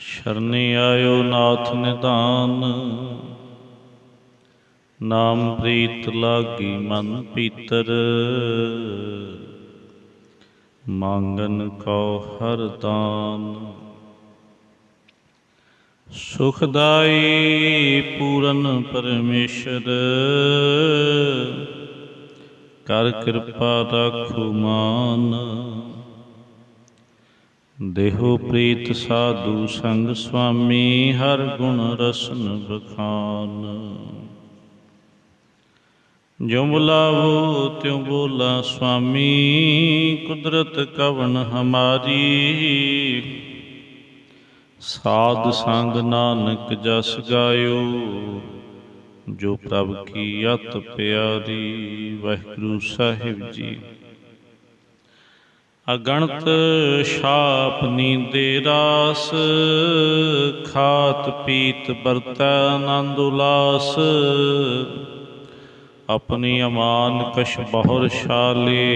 ਸ਼ਰਨੇ ਆਇਓ ਨਾਥ ਨਿਧਾਨ। ਨਾਮ ਪ੍ਰੀਤ ਲਾਗੀ ਮਨ ਪੀਤਰ। ਮੰਗਨ ਕਉ ਹਰ ਦਾਨ। ਸੁਖਦਾਈ ਪੂਰਨ ਪਰਮੇਸ਼ਰ। ਕਰ ਕਿਰਪਾ ਰਾਖੁ ਮਾਨ। ਦੇਹੋ ਪ੍ਰੀਤ ਸਾਧੂ ਸੰਗ ਸੁਆਮੀ, ਹਰ ਗੁਣ ਰਸਨ ਬਖਾਨ ਜੋ ਬੁਲਾਵੋ ਤਿਉ ਬੋਲਾ ਸੁਆਮੀ, ਕੁਦਰਤ ਕਵਨ ਹਮਾਰੀ। ਸਾਧ ਸੰਗ ਨਾਨਕ ਜਸ ਗਾਇਓ, ਜੋ ਪ੍ਰਭ ਕੀ ਅਤ ਪਿਆਰੀ। ਵਾਹਿਗੁਰੂ ਸਾਹਿਬ ਜੀ ਅਗਣਤ ਛਾਪ ਨੀਂਦੇ ਰਾਸ, ਖਾਤ ਪੀਤ ਬਰਤੈ ਆਨੰਦ ਉਲਾਸ। ਆਪਣੀ ਅਮਾਨ ਕਸ਼ ਬਹੁਰ ਛਾਲੇ,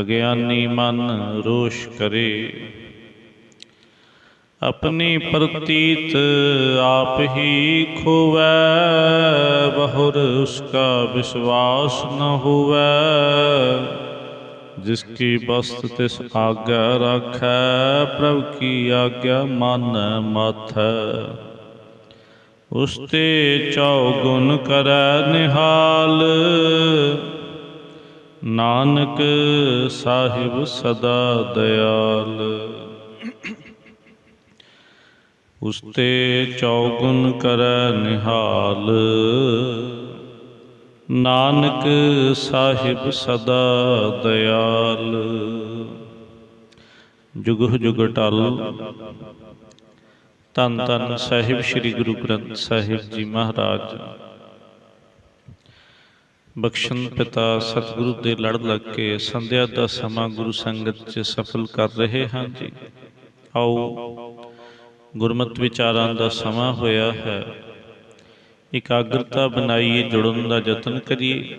ਅਗਿਆਨੀ ਮਨ ਰੋਸ਼ ਕਰੇ। ਆਪਣੀ ਪ੍ਰਤੀਤ ਆਪ ਹੀ ਖੋਵੈ, ਬਹੁਰ ਉਸਕਾ ਵਿਸ਼ਵਾਸ ਨ ਹੋਵੈ। ਜਿਸ ਕੀ ਬਸਤ ਤਿਸ ਆਗਿਆ ਰਾਖੈ, ਪ੍ਰਭ ਕੀ ਆਗਿਆ ਮਨ ਮਾਥੈ। ਉਸ ਤੇ ਕਰੈ ਨਿਹਾਲ। ਨਾਨਕ ਸਾਹਿਬ ਸਦਾ ਦਇਆਲ ਉਸ ਚੌਗੁਣ ਕਰੈ ਨਿਹਾਲ। ਨਾਨਕ ਸਾਹਿਬ ਸਦਾ ਦਇਆਲ। ਜੁਗ ਜੁਗ ਟਲ। ਤਨ ਤਨ ਸਾਹਿਬ ਸ੍ਰੀ ਗੁਰੂ ਗ੍ਰੰਥ ਸਾਹਿਬ ਜੀ ਮਹਾਰਾਜ। ਬਖਸ਼ਣ ਪਿਤਾ ਸਤਿਗੁਰੂ ਦੇ ਲੜ ਲੱਗ ਕੇ ਸੰਧਿਆ ਦਾ ਸਮਾਂ ਗੁਰੂ ਸੰਗਤ 'ਚ ਸਫਲ ਕਰ ਰਹੇ ਹਾਂ ਜੀ। ਆਓ ਗੁਰਮਤਿ ਵਿਚਾਰਾਂ ਦਾ ਸਮਾਂ ਹੋਇਆ ਹੈ। ਇਕਾਗਰਤਾ ਬਣਾਈਏ, ਜੁੜਨ ਦਾ ਯਤਨ ਕਰੀਏ।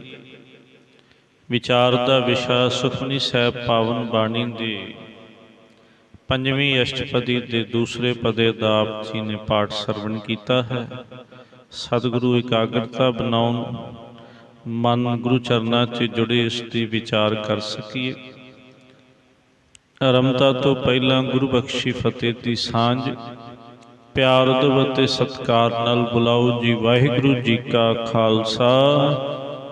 ਵਿਚਾਰ ਦਾ ਵਿਸ਼ਾ ਸੁਖਮਨੀ ਸਾਹਿਬ ਪਾਵਨ ਬਾਣੀ ਦੇ ਪੰਜਵੀਂ ਅਸ਼ਟਪਦੀ ਦੇ ਦੂਸਰੇ ਪਦੇ ਦਾ ਆਪ ਜੀ ਨੇ ਪਾਠ ਸਰਵਣ ਕੀਤਾ ਹੈ। ਸਤਿਗੁਰੂ ਇਕਾਗਰਤਾ ਬਣਾਉਣ, ਮਨ ਗੁਰੂ ਚਰਨਾਂ 'ਚ ਜੁੜੇ ਇਸ ਦੀ ਵਿਚਾਰ ਕਰ ਸਕੀਏ। ਰਮਤਾ ਤੋਂ ਪਹਿਲਾਂ ਗੁਰੂ ਬਖਸ਼ੀ ਫਤਿਹ ਦੀ ਸਾਂਝ ਪਿਆਰ ਅਦਬ ਅਤੇ ਸਤਕਾਰ ਨਾਲ ਬੁਲਾਓ ਜੀ। ਵਾਹਿਗੁਰੂ ਜੀ ਕਾ ਖਾਲਸਾ,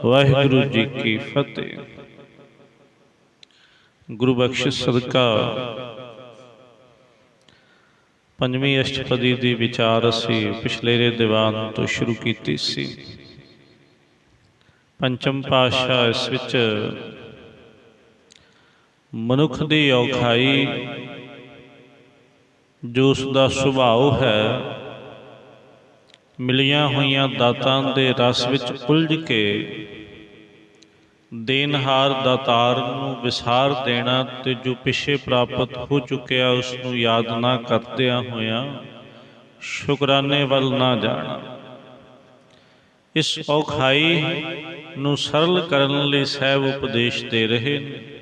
ਵਾਹਿਗੁਰੂ ਜੀ ਕੀ ਫਤਿਹ। ਗੁਰੂ ਬਖਸ਼ ਸਦਕਾ। ਪੰਜਵੀਂ ਅਸ਼ਟਪਦੀ ਦੀ ਵਿਚਾਰ ਅਸੀਂ ਪਿਛਲੇਰੇ ਦੀਵਾਨ ਤੋਂ ਸ਼ੁਰੂ ਕੀਤੀ ਸੀ। ਪੰਚਮ ਪਾਤਸ਼ਾਹ ਇਸ ਵਿੱਚ ਮਨੁੱਖ ਦੀ ਔਖਾਈ ਜੋ ਉਸ ਦਾ ਸੁਭਾਅ ਹੈ। ਮਿਲੀਆਂ ਹੋਈਆਂ ਦਾਤਾਂ ਦੇ ਰਸ ਵਿੱਚ ਉਲਝ ਕੇ ਦੇਨਹਾਰ ਦਾਤਾਰ ਨੂੰ ਵਿਸਾਰ ਦੇਣਾ ਤੇ ਜੋ ਪਿਛੇ ਪ੍ਰਾਪਤ ਹੋ ਚੁੱਕਿਆ ਉਸ ਨੂੰ ਯਾਦ ਨਾ ਕਰਦਿਆਂ ਹੋਇਆਂ ਸ਼ੁਕਰਾਨੇ ਵੱਲ ਨਾ ਜਾਣਾ। ਇਸ ਔਖਾਈ ਨੂੰ ਸਰਲ ਕਰਨ ਲਈ ਸਹਿਬ ਉਪਦੇਸ਼ ਦੇ ਰਹੇ ਨੇ।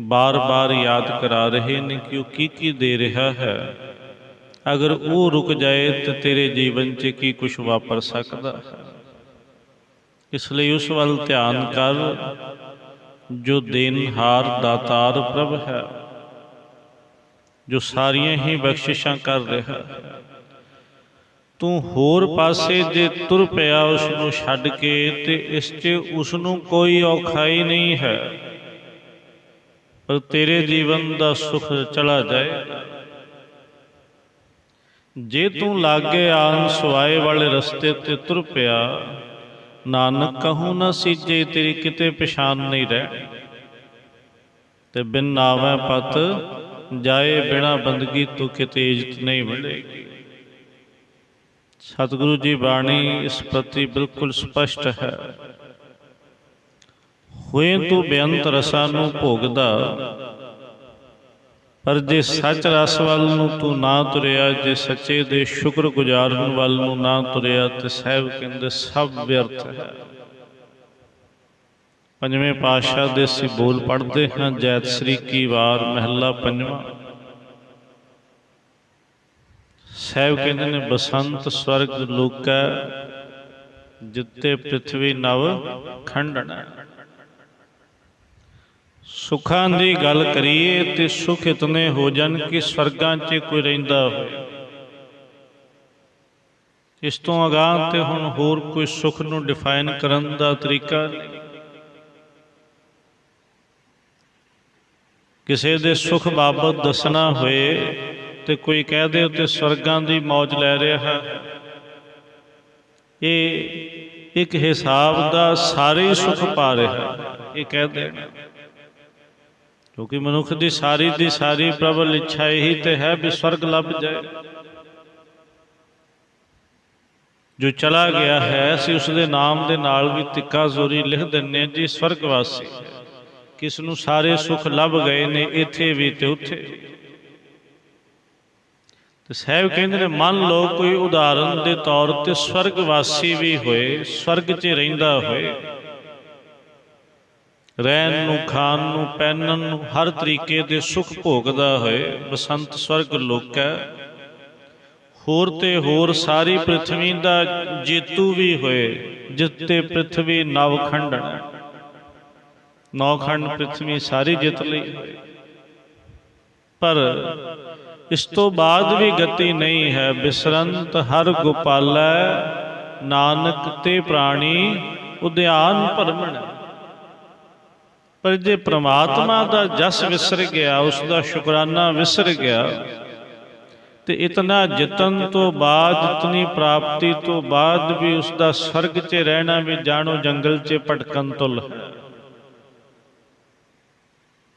ਬਾਰ-ਬਾਰ ਯਾਦ ਕਰਾ ਰਹੇ ਨੇ ਕਿ ਉਹ ਕੀ ਕੀ ਦੇ ਰਿਹਾ ਹੈ। ਅਗਰ ਉਹ ਰੁਕ ਜਾਏ ਤਾਂ ਤੇਰੇ ਜੀਵਨ 'ਚ ਕੀ ਕੁਝ ਵਾਪਰ ਸਕਦਾ ਹੈ। ਇਸ ਲਈ ਉਸ ਵੱਲ ਧਿਆਨ ਕਰ, ਜੋ ਦੇਨਹਾਰ ਦਾਤਾਰ ਪ੍ਰਭ ਹੈ, ਜੋ ਸਾਰੀਆਂ ਹੀ ਬਖਸ਼ਿਸ਼ਾਂ ਕਰ ਰਿਹਾ ਹੈ। ਤੂੰ ਹੋਰ ਪਾਸੇ ਜੇ ਤੁਰ ਪਿਆ ਉਸ ਨੂੰ ਛੱਡ ਕੇ ਤੇ ਇਸ 'ਚ ਉਸ ਨੂੰ ਕੋਈ ਔਖਾਈ ਨਹੀਂ ਹੈ। ਪਰ ਤੇਰੇ ਜੀਵਨ ਦਾ ਸੁਖ ਚਲਾ ਜਾਏ। ਜੇ ਤੂੰ ਲਾਗੇ ਆਨ ਸੁਆਏ ਵਾਲੇ ਰਸਤੇ ਤੇ ਤੁਰ ਪਿਆ, ਨਾਨਕ ਕਹੂ ਨਾ ਸੀਜੇ, ਤੇਰੀ ਕਿਤੇ ਪਛਾਨ ਨਹੀਂ ਰਹਿ। ਤੇ ਬਿਨ ਨਾਵੇਂ ਪਤ ਜਾਏ, ਬਿਨਾ ਬੰਦਗੀ ਤੂੰ ਕਿਤੇ ਇਜ਼ਤ ਨਹੀਂ ਮਿਲੇਗੀ। ਸਤਿਗੁਰੂ ਜੀ ਬਾਣੀ ਇਸ ਪ੍ਰਤੀ ਬਿਲਕੁਲ ਸਪਸ਼ਟ ਹੈ। ਹੋਏ ਤੂੰ ਬੇਅੰਤ ਰਸਾਂ ਨੂੰ ਭੋਗਦਾ। ਪਰ ਜੇ ਸੱਚ ਰਸ ਵੱਲ ਨੂੰ ਤੂੰ ਨਾ ਤੁਰਿਆ, ਜੇ ਸੱਚੇ ਦੇ ਸ਼ੁਕਰ ਗੁਜ਼ਾਰਨ ਵੱਲ ਨੂੰ ਨਾ ਤੁਰਿਆ, ਤੇ ਸਹਿਬ ਕਹਿੰਦੇ ਸਭ ਵਿਅਰਥ ਹੈ। ਪੰਜਵੇਂ ਪਾਤਸ਼ਾਹ ਦੇ ਅਸੀਂ ਬੋਲ ਪੜ੍ਹਦੇ ਹਾਂ, ਜੈਤ ਸ੍ਰੀ ਕੀ ਵਾਰ ਮਹਿਲਾ ਪੰਜਵਾਂ। ਸਾਹਿਬ ਕਹਿੰਦੇ ਨੇ, ਬਸੰਤ ਸਵਰਗ ਲੋਕੈ, ਜਿੱਤੇ ਪ੍ਰithvi ਨਵ ਖੰਡਣਾ ਸੁੱਖਾਂ ਦੀ ਗੱਲ ਕਰੀਏ ਤੇ ਸੁਖ ਇਤਨੇ ਹੋ ਜਾਣ ਕਿ ਸਵਰਗਾਂ 'ਚ ਕੋਈ ਰਹਿੰਦਾ ਹੋਵੇ। ਇਸ ਤੋਂ ਅਗਾਂਹ ਤੇ ਹੁਣ ਹੋਰ ਕੋਈ ਸੁਖ ਨੂੰ ਡਿਫਾਈਨ ਕਰਨ ਦਾ ਤਰੀਕਾ ਕਿਸੇ ਦੇ ਸੁਖ ਬਾਬਤ ਦੱਸਣਾ ਹੋਏ ਤੇ ਕੋਈ ਕਹਿ ਦੇ ਉੱਤੇ ਸਵਰਗਾਂ ਦੀ ਮੌਜ ਲੈ ਰਿਹਾ ਹੈ, ਇਹ ਇੱਕ ਹਿਸਾਬ ਦਾ ਸਾਰੇ ਹੀ ਸੁਖ ਪਾ ਰਿਹਾ ਇਹ ਕਹਿ ਦੇਣ। ਕਿਉਂਕਿ ਮਨੁੱਖ ਦੀ ਸਾਰੀ ਦੀ ਸਾਰੀ ਪ੍ਰਬਲ ਇੱਛਾ ਇਹੀ ਤੇ ਹੈ ਵੀ ਸਵਰਗ ਲੱਭ ਜਾਏ। ਜੋ ਚਲਾ ਗਿਆ ਹੈ, ਅਸੀਂ ਉਸ ਦੇ ਨਾਮ ਦੇ ਨਾਲ ਵੀ ਤਿੱਕਾ ਜ਼ੋਰੀ ਲਿਖ ਦਿੰਨੇ ਜੀ ਸਵਰਗ ਵਾਸੀ ਕਿਸ ਨੂੰ ਸਾਰੇ ਸੁੱਖ ਲੱਭ ਗਏ ਨੇ, ਇੱਥੇ ਵੀ ਤੇ ਉੱਥੇ ਤੇ ਸਾਹਿਬ ਕਹਿੰਦੇ ਨੇ, ਮੰਨ ਲਓ ਕੋਈ ਉਦਾਹਰਨ ਦੇ ਤੌਰ ਤੇ ਸਵਰਗ ਵਾਸੀ ਵੀ ਹੋਏ, ਸਵਰਗ 'ਚ ਰਹਿੰਦਾ ਹੋਏ ਰਹਿਣ ਨੂੰ, ਖਾਣ ਨੂੰ, ਪਹਿਨਣ ਨੂੰ, ਹਰ ਤਰੀਕੇ ਦੇ ਸੁਖ ਭੋਗਦਾ ਹੋਏ ਬਸੰਤ ਸਵਰਗ ਲੋਕੈ। ਹੋਰ ਤੇ ਹੋਰ ਸਾਰੀ ਪ੍ਰithvi ਦਾ ਜੇਤੂ ਵੀ ਹੋਏ, ਜਿੱਤੇ ਪ੍ਰithvi ਨਵ ਖੰਡਣ ਨੌ ਖੰਡ ਪ੍ਰithvi ਸਾਰੀ ਜਿੱਤ ਲਈ। ਪਰ ਇਸ ਤੋਂ ਬਾਅਦ ਵੀ ਗਤੀ ਨਹੀਂ ਹੈ। ਬਿਸਰੰਤ ਹਰ ਗੋਪਾਲੈ, ਨਾਨਕ ਤੇ ਪ੍ਰਾਣੀ, ਉਦਿਆਨ ਭਰਮਣ। ਪਰ ਜੇ ਪ੍ਰਮਾਤਮਾ ਦਾ ਜਸ ਵਿਸਰ ਗਿਆ, ਉਸ ਦਾ ਸ਼ੁਕਰਾਨਾ ਵਿਸਰ ਗਿਆ, ਤੇ ਇਤਨਾ ਯਤਨ ਤੋਂ ਬਾਅਦ, ਇਤਨੀ ਪ੍ਰਾਪਤੀ ਤੋਂ ਬਾਅਦ ਵੀ ਉਸ ਦਾ ਸਵਰਗ 'ਚ ਰਹਿਣਾ ਵੀ ਜਾਣੋ, ਜੰਗਲ 'ਚ ਭਟਕਣ ਤੁਲ। ਹੈ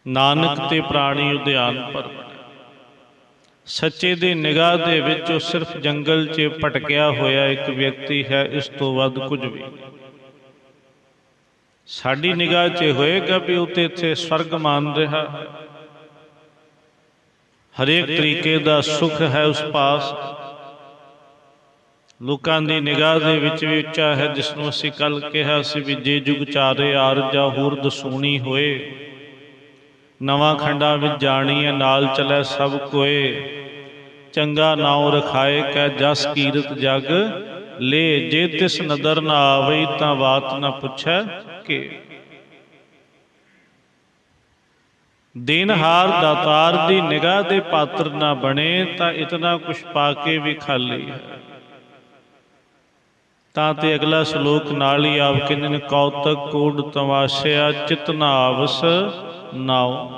ਨਾਨਕ ਤੇ ਪ੍ਰਾਣੀ ਉਦਿਆਨ ਪਰਮਣ ਸੱਚੇ ਦੀ ਨਿਗਾਹ ਦੇ ਵਿੱਚ ਉਹ ਸਿਰਫ ਜੰਗਲ 'ਚ ਭਟਕਿਆ ਹੋਇਆ ਇੱਕ ਵਿਅਕਤੀ ਹੈ, ਇਸ ਤੋਂ ਵੱਧ ਕੁਝ ਵੀ ਸਾਡੀ ਨਿਗਾਹ 'ਚ ਹੋਏਗਾ ਵੀ ਉਤੇ ਇੱਥੇ ਸਵਰਗ ਮਾਨ ਰਿਹਾ। ਹਰੇਕ ਤਰੀਕੇ ਦਾ ਸੁਖ ਹੈ ਉਸ ਪਾਸ। ਲੋਕਾਂ ਦੀ ਨਿਗਾਹ ਦੇ ਵਿੱਚ ਵੀ ਉੱਚਾ ਹੈ ਜਿਸ ਨੂੰ ਅਸੀਂ ਕੱਲ ਕਿਹਾ ਸੀ ਵੀ ਜੇ ਜੁਗ ਚਾਰੇ ਆਰਜਾ ਹੋਰ ਦਸੂਣੀ ਹੋਏ, ਨਵਾਂ ਖੰਡਾ ਵਿੱਚ ਜਾਣੀ ਹੈ ਨਾਲ ਚਲੇ ਸਭ ਕੋਏ। ਚੰਗਾ ਨਾਉ ਰਖਾਏ ਕੈ ਜਸ ਕੀਰਤ ਜਗ ਲੇ ਜੇ ਤਿਸ ਨਦਰ ਨਾ ਆਵੇ ਤਾਂ ਬਾਤ ਨਾ ਪੁੱਛੈ ਕਿ। ਦਿਨਹਾਰ ਦਾਤਾਰ ਦੀ ਨਿਗਾਹ ਦੇ ਪਾਤਰ ਨਾ ਬਣੇ ਤਾਂ ਇਤਨਾ ਕੁਛ ਪਾ ਕੇ ਵੀ ਖਾਲੀ ਹੈ। ਤਾਂ ਤੇ ਅਗਲਾ ਸ਼ਲੋਕ ਨਾਲ ਹੀ ਆਪ ਕਹਿੰਦੇ ਨੇ ਕੌਤਕ ਕੋਡ ਤਮਾਸ਼ਿਆ ਚਿਤ ਨਾ ਨਾਉ।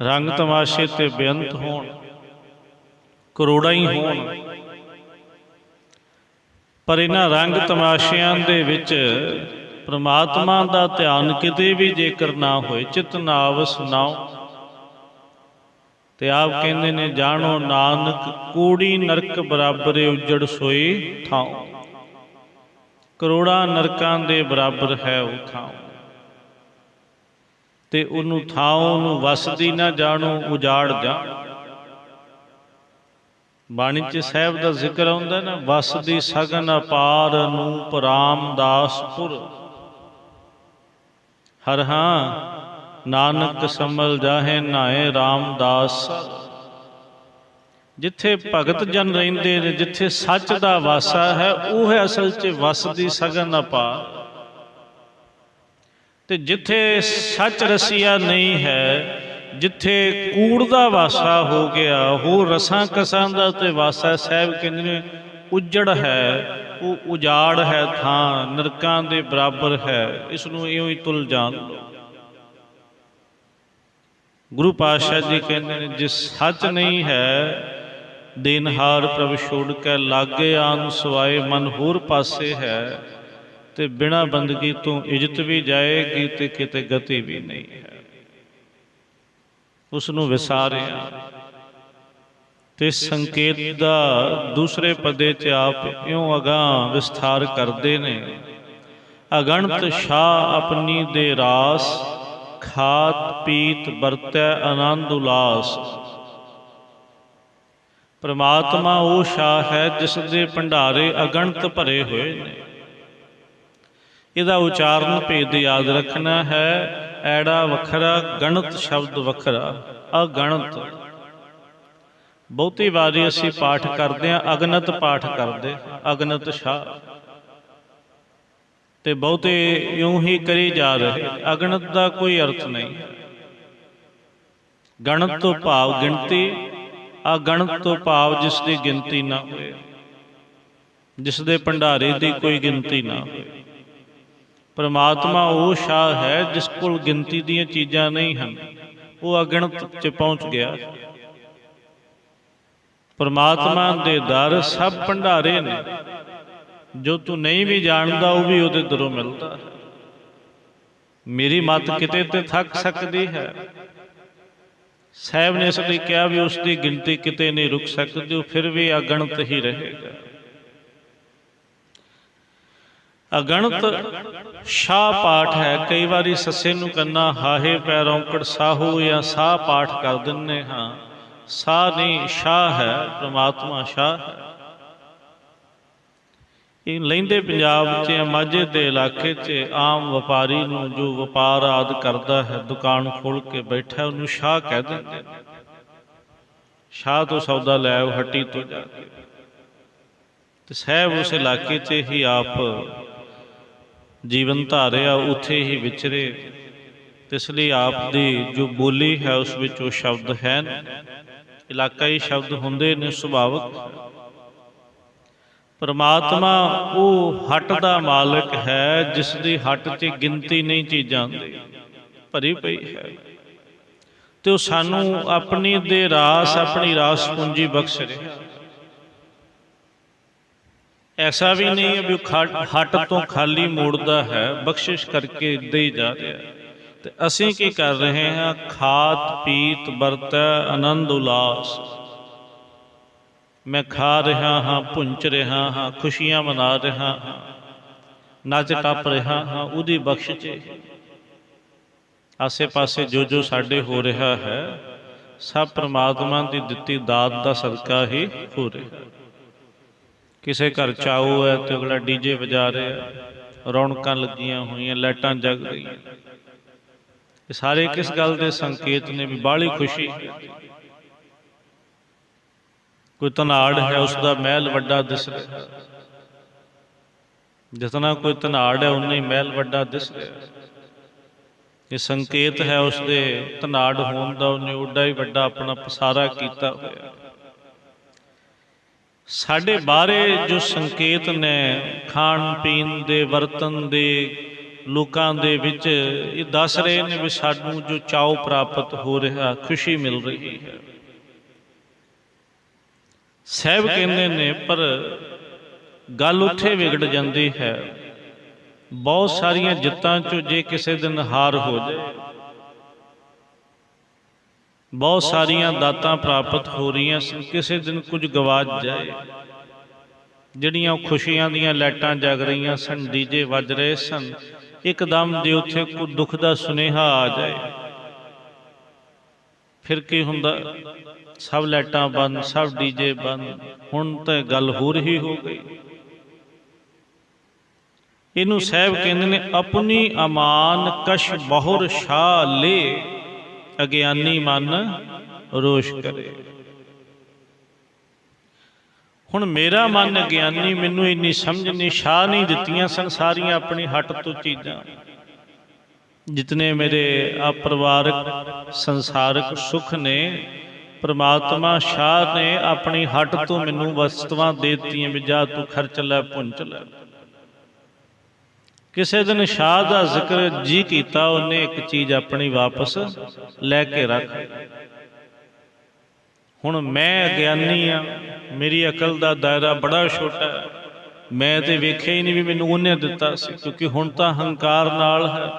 ਰੰਗ ਤਮਾਸ਼ੇ ਤੇ ਬੇਅੰਤ ਹੋਣ, ਕਰੋੜਾਂ ਹੀ ਹੋਣ। ਪਰ ਇਹਨਾਂ ਰੰਗ ਤਮਾਸ਼ਿਆਂ ਦੇ ਵਿੱਚ ਪ੍ਰਮਾਤਮਾ ਦਾ ਧਿਆਨ ਕਿਤੇ ਵੀ ਜੇਕਰ ਨਾ ਹੋਏ ਚਿਤ ਨਾਵ ਸੁਨਾਓ ਤੇ ਆਪ ਕਹਿੰਦੇ ਨੇ ਜਾਣੋ ਨਾਨਕ ਕੂੜੀ ਨਰਕ ਬਰਾਬਰ ਉਜੜ ਸੋਈ ਥਾਉ। ਕਰੋੜਾਂ ਨਰਕਾਂ ਦੇ ਬਰਾਬਰ ਹੈ ਉਹ ਥਾਉ। ਤੇ ਉਹਨੂੰ ਥਾਉ ਨੂੰ ਵਸਦੀ ਨਾ ਜਾਣੋ ਉਜਾੜ ਜਾ। ਬਾਣੀ ਚ ਸਾਹਿਬ ਦਾ ਜ਼ਿਕਰ ਆਉਂਦਾ ਨਾ ਵਸਦੀ ਸਗਨ ਅਪਾਰ ਨੂੰ ਰਾਮਦਾਸਪੁਰ। ਹਰ ਹਾਂ, ਨਾਨਕ ਸੰਮਲ ਜਾਹੇ ਨਾਏ ਰਾਮਦਾਸ। ਜਿੱਥੇ ਭਗਤ ਜਨ ਰਹਿੰਦੇ ਨੇ, ਜਿੱਥੇ ਸੱਚ ਦਾ ਵਾਸਾ ਹੈ, ਉਹ ਹੈ ਅਸਲ 'ਚ ਵਸਦੀ ਸਗਨ ਅਪਾਰ। ਤੇ ਜਿੱਥੇ ਸੱਚ ਰਸੀਆ ਨਹੀਂ ਹੈ ਜਿੱਥੇ ਕੂੜ ਦਾ ਵਾਸਾ ਹੋ ਗਿਆ, ਹੋਰ ਰਸਾਂ ਕਸਾਂ ਦਾ ਤੇ ਵਾਸਾ ਸਾਹਿਬ ਕਹਿੰਦੇ ਨੇ, ਉਜੜ ਹੈ, ਉਹ ਉਜਾੜ ਹੈ ਥਾਂ, ਨਰਕਾਂ ਦੇ ਬਰਾਬਰ ਹੈ। ਇਸ ਨੂੰ ਇਉਂ ਹੀ ਤੁਲ ਜਾਣ ਲਓ ਗੁਰੂ ਪਾਤਸ਼ਾਹ ਜੀ ਕਹਿੰਦੇ ਨੇ ਜਿਸ ਸੱਚ ਨਹੀਂ ਹੈ ਦਿਨਹਾਰ ਪ੍ਰਭ ਛੋੜ ਕੇ ਲਾਗੇ ਆਨ ਸਵਾਏ ਮਨ ਹੋਰ ਪਾਸੇ ਹੈ, ਤੇ ਬਿਨਾ ਬੰਦਗੀ ਤੋਂ ਇੱਜ਼ਤ ਵੀ ਜਾਏਗੀ ਤੇ ਕਿਤੇ ਗਤੀ ਵੀ ਨਹੀਂ ਹੈ। ਉਸ ਨੂੰ ਵਿਸਾਰਿਆ ਤੇ ਸੰਕੇਤ ਦਾ ਦੂਸਰੇ ਪਦੇ ਚ ਆਪ ਇਉਂ ਅਗਾਹ ਵਿਸਥਾਰ ਕਰਦੇ ਨੇ। ਅਗਣਤ ਸ਼ਾ ਆਪਣੀ ਦੇ ਰਾਸ, ਖਾਤ ਪੀਤ ਵਰਤੈ ਆਨੰਦ ਉਲਾਸ। ਪ੍ਰਮਾਤਮਾ ਉਹ ਸ਼ਾ ਹੈ ਜਿਸ ਦੇ ਭੰਡਾਰੇ ਅਗਣਤ ਭਰੇ ਹੋਏ ਨੇ। ਇਹਦਾ ਉਚਾਰਨ ਭੇਦ ਯਾਦ ਰੱਖਣਾ ਹੈ ਐੜਾ ਵੱਖਰਾ ਗਣਤ ਸ਼ਬਦ ਵੱਖਰਾ, ਅਗਣਤ। ਬਹੁਤੀ ਵਾਰੀ ਅਸੀਂ ਪਾਠ ਕਰਦੇ ਹਾਂ ਅਗਨਤ ਪਾਠ ਕਰਦੇ ਅਗਨਤ ਸ਼ਾਹ ਤੇ ਬਹੁਤੇ ਇਉਂ ਹੀ ਕਰੀ ਜਾ ਰਹੇ, ਅਗਣਤ ਦਾ ਕੋਈ ਅਰਥ ਨਹੀਂ। ਗਣਤ ਤੋਂ ਭਾਵ ਗਿਣਤੀ, ਅਗਣਤ ਤੋਂ ਭਾਵ ਜਿਸ ਦੀ ਗਿਣਤੀ ਨਾ ਹੋਏ, ਜਿਸ ਦੇ ਭੰਡਾਰੇ ਦੀ ਕੋਈ ਗਿਣਤੀ ਨਾ ਹੋਏ। ਪਰਮਾਤਮਾ ਉਹ ਸ਼ਾਹ ਹੈ ਜਿਸ ਕੋਲ ਗਿਣਤੀ ਦੀਆਂ ਚੀਜ਼ਾਂ ਨਹੀਂ ਹਨ। ਉਹ ਅਗਣਤ 'ਚ ਪਹੁੰਚ ਗਿਆ। ਪਰਮਾਤਮਾ ਦੇ ਦਰ ਸਭ ਭੰਡਾਰੇ ਨੇ। ਜੋ ਤੂੰ ਨਹੀਂ ਵੀ ਜਾਣਦਾ, ਉਹ ਵੀ ਉਹਦੇ ਦਰੋਂ ਮਿਲਦਾ ਮੇਰੀ ਮਤ ਕਿਤੇ ਤੇ ਥੱਕ ਸਕਦੀ ਹੈ। ਸਾਹਿਬ ਨੇ ਇਸ ਲਈ ਕਿਹਾ ਵੀ ਉਸ ਦੀ ਗਿਣਤੀ ਕਿਤੇ ਨਹੀਂ ਰੁਕ ਸਕਦੀ, ਉਹ ਫਿਰ ਵੀ ਅਗਣਤ ਹੀ ਰਹੇਗਾ। ਅਗਣਤ ਸ਼ਾਹ ਪਾਠ ਹੈ। ਕਈ ਵਾਰੀ ਸੱਸੇ ਨੂੰ ਕੰਨਾ ਹਾਹੇ ਪੈਰ ਔਂਕੜ ਜਾਂ ਸਾਹ ਪਾਠ ਕਰ ਦਿੰਨੇ ਹਾਂ। ਸਾਹ ਨਹੀਂ, ਸ਼ਾਹ ਹੈ, ਪ੍ਰਮਾਤਮਾ ਸ਼ਾਹ ਹੈ। ਇਹ ਲੈਂਦੇ ਪੰਜਾਬ 'ਚ ਮਾਝੇ ਦੇ ਇਲਾਕੇ 'ਚ ਆਮ ਵਪਾਰੀ ਨੂੰ ਜੋ ਵਪਾਰ ਆਦ ਕਰਦਾ ਹੈ, ਦੁਕਾਨ ਖੋਲ ਕੇ ਬੈਠਾ ਉਹਨੂੰ ਸ਼ਾਹ ਕਹਿ ਦਿੰਦੇ ਸ਼ਾਹ ਤੋਂ ਸੌਦਾ ਲੈ ਆਓ, ਹੱਟੀ ਤੋਂ ਜਾ ਕੇ। ਤੇ ਸਹਿਬ ਉਸ ਇਲਾਕੇ 'ਚ ਹੀ ਆਪ ਜੀਵਨ ਧਾਰਿਆ ਉੱਥੇ ਹੀ ਵਿਚਰੇ। ਇਸ ਲਈ ਆਪ ਦੀ ਜੋ ਬੋਲੀ ਹੈ, ਉਸ ਵਿੱਚ ਉਹ ਸ਼ਬਦ ਹੈ ਇਲਾਕਾਈ ਸ਼ਬਦ ਹੁੰਦੇ ਨੇ ਸੁਭਾਵਕ। ਪਰਮਾਤਮਾ ਉਹ ਹੱਟ ਦਾ ਮਾਲਕ ਹੈ, ਜਿਸ ਦੀ ਹੱਟ 'ਚ ਗਿਣਤੀ ਨਹੀਂ ਚੀਜ਼ਾਂ ਦੀ। ਭਰੀ ਪਈ ਹੈ। ਤੇ ਉਹ ਸਾਨੂੰ ਆਪਣੀ ਦੇ ਰਾਸ, ਆਪਣੀ ਰਾਸ ਪੂੰਜੀ ਬਖਸ਼ ਰਿਹਾ। ਐਸਾ ਵੀ ਨਹੀਂ ਹੈ ਵੀ ਉਹ ਖਾ- ਹੱਟ ਤੋਂ ਖਾਲੀ ਮੋੜਦਾ ਹੈ, ਬਖਸ਼ਿਸ਼ ਕਰਕੇ ਇੱਦਾਂ ਜਾ ਰਿਹਾ। ਤੇ ਅਸੀਂ ਕੀ ਕਰ ਰਹੇ ਹਾਂ? ਖਾਤ, ਪੀਤ, ਵਰਤੈ, ਆਨੰਦ, ਉਲਾਸ। ਮੈਂ ਖਾ ਰਿਹਾ ਹਾਂ ਪੁੰਚ ਰਿਹਾ ਹਾਂ, ਖੁਸ਼ੀਆਂ ਮਨਾ ਰਿਹਾ ਹਾਂ ਨੱਚ ਟੱਪ ਰਿਹਾ ਹਾਂ, ਉਹਦੀ ਬਖਸ਼ ਚ ਆਸੇ ਪਾਸੇ ਜੋ ਜੋ ਸਾਡੇ ਹੋ ਰਿਹਾ ਹੈ, ਸਭ ਪ੍ਰਮਾਤਮਾ ਦੀ ਦਿੱਤੀ ਦਾਤ ਦਾ ਸਦਕਾ ਹੀ ਹੋ ਰਿਹਾ ਕਿਸੇ ਘਰ ਚਾਉ ਹੈ ਤੇ ਅਗਲਾ ਡੀਜੇ ਵਜਾ ਰਿਹਾ ਰੌਣਕਾਂ ਲੱਗੀਆਂ ਹੋਈਆਂ, ਲਾਈਟਾਂ ਜਗ ਰਹੀਆਂ। ਇਹ ਸਾਰੇ ਕਿਸ ਗੱਲ ਦੇ ਸੰਕੇਤ ਨੇ ਵੀ ਬਾਹਲੀ ਖੁਸ਼ੀ? ਕੋਈ ਧਨਾੜ ਹੈ, ਉਸ ਦਾ ਮਹਿਲ ਵੱਡਾ ਦਿਸ ਰਿਹਾ ਜਿਤਨਾ ਕੋਈ ਧਨਾੜ ਹੈ ਉਨਾ ਹੀ ਮਹਿਲ ਵੱਡਾ ਦਿਸ ਰਿਹਾ ਇਹ ਸੰਕੇਤ ਹੈ, ਉਸ ਦੇ ਧਨਾੜ ਹੋਣ ਦਾ ਉਹਨੇ ਓਡਾ ਹੀ ਵੱਡਾ ਆਪਣਾ ਪਸਾਰਾ ਕੀਤਾ ਹੋਇਆ ਸਾਡੇ ਬਾਰੇ ਜੋ ਸੰਕੇਤ ਨੇ ਖਾਣ ਪੀਣ ਦੇ ਵਰਤਨ ਦੇ ਲੋਕਾਂ ਦੇ ਵਿੱਚ ਇਹ ਦੱਸ ਰਹੇ ਨੇ ਵੀ ਸਾਨੂੰ ਜੋ ਚਾਉ ਪ੍ਰਾਪਤ ਹੋ ਰਿਹਾ ਖੁਸ਼ੀ ਮਿਲ ਰਹੀ ਹੈ। ਸਹਿਬ ਕਹਿੰਦੇ ਨੇ ਪਰ ਗੱਲ ਉੱਥੇ ਵਿਗੜ ਜਾਂਦੀ ਹੈ। ਬਹੁਤ ਸਾਰੀਆਂ ਜਿੱਤਾਂ ਚੋਂ ਜੇ ਕਿਸੇ ਦਿਨ ਹਾਰ ਹੋ ਜਾਏ ਬਹੁਤ ਸਾਰੀਆਂ ਦਾਤਾਂ ਪ੍ਰਾਪਤ ਹੋ ਰਹੀਆਂ ਸਨ। ਕਿਸੇ ਦਿਨ ਕੁਝ ਗਵਾਚ ਜਾਏ। ਜਿਹੜੀਆਂ ਖੁਸ਼ੀਆਂ ਦੀਆਂ ਲਾਈਟਾਂ ਜਗ ਰਹੀਆਂ ਸਨ, ਡੀਜੇ ਵੱਜ ਰਹੇ ਸਨ। ਇੱਕਦਮ ਦੇ ਉੱਥੇ ਕੋਈ ਦੁੱਖ ਦਾ ਸੁਨੇਹਾ ਆ ਜਾਏ। ਫਿਰ ਕੀ ਹੁੰਦਾ? ਸਭ ਲਾਈਟਾਂ ਬੰਦ, ਸਭ ਡੀਜੇ ਬੰਦ। ਹੁਣ ਤਾਂ ਗੱਲ ਹੋਰ ਹੀ ਹੋ ਗਈ। ਇਹਨੂੰ ਸਾਹਿਬ ਕਹਿੰਦੇ ਨੇ, ਆਪਣੀ ਅਮਾਨ ਕਸ਼ ਬਹੁਰ ਸ਼ਾ ਲੇ। ਅਗਿਆਨੀ ਮਨ ਰੋਸ਼ ਕਰੇ। ਹੁਣ ਮੇਰਾ ਮਨ ਅਗਿਆਨੀ ਮੈਨੂੰ ਇੰਨੀ ਸਮਝ ਨਹੀਂ ਸ਼ਾਹ ਨਹੀਂ ਦਿੱਤੀਆਂ ਸੰਸਾਰੀਆਂ ਆਪਣੀ ਹੱਟ ਤੋਂ ਚੀਜ਼ਾਂ। ਜਿਤਨੇ ਮੇਰੇ ਆ ਪਰਿਵਾਰਕ ਸੰਸਾਰਿਕ ਸੁਖ ਨੇ, ਪ੍ਰਮਾਤਮਾ ਸ਼ਾਹ ਨੇ ਆਪਣੀ ਹੱਟ ਤੋਂ ਮੈਨੂੰ ਵਸਤੂਆਂ ਦੇ ਦਿੱਤੀਆਂ ਵੀ ਜਾ ਤੂੰ ਖਰਚ ਲੈ, ਪੁੰਚ ਲੈ। ਕਿਸੇ ਦਿਨ ਸ਼ਾਹ ਦਾ ਜ਼ਿਕਰ ਜੀ ਕੀਤਾ, ਉਹਨੇ ਇੱਕ ਚੀਜ਼ ਆਪਣੀ ਵਾਪਸ ਲੈ ਕੇ ਰੱਖ। ਹੁਣ ਮੈਂ ਅਗਿਆਨੀ ਆ, ਮੇਰੀ ਅਕਲ ਦਾ ਦਾਇਰਾ ਬੜਾ ਛੋਟਾ ਹੈ। ਮੈਂ ਤੇ ਵੇਖਿਆ ਹੀ ਨਹੀਂ ਵੀ ਮੈਨੂੰ ਉਹਨੇ ਦਿੱਤਾ ਸੀ, ਕਿਉਂਕਿ ਹੁਣ ਤਾਂ ਹੰਕਾਰ ਨਾਲ ਹੈ।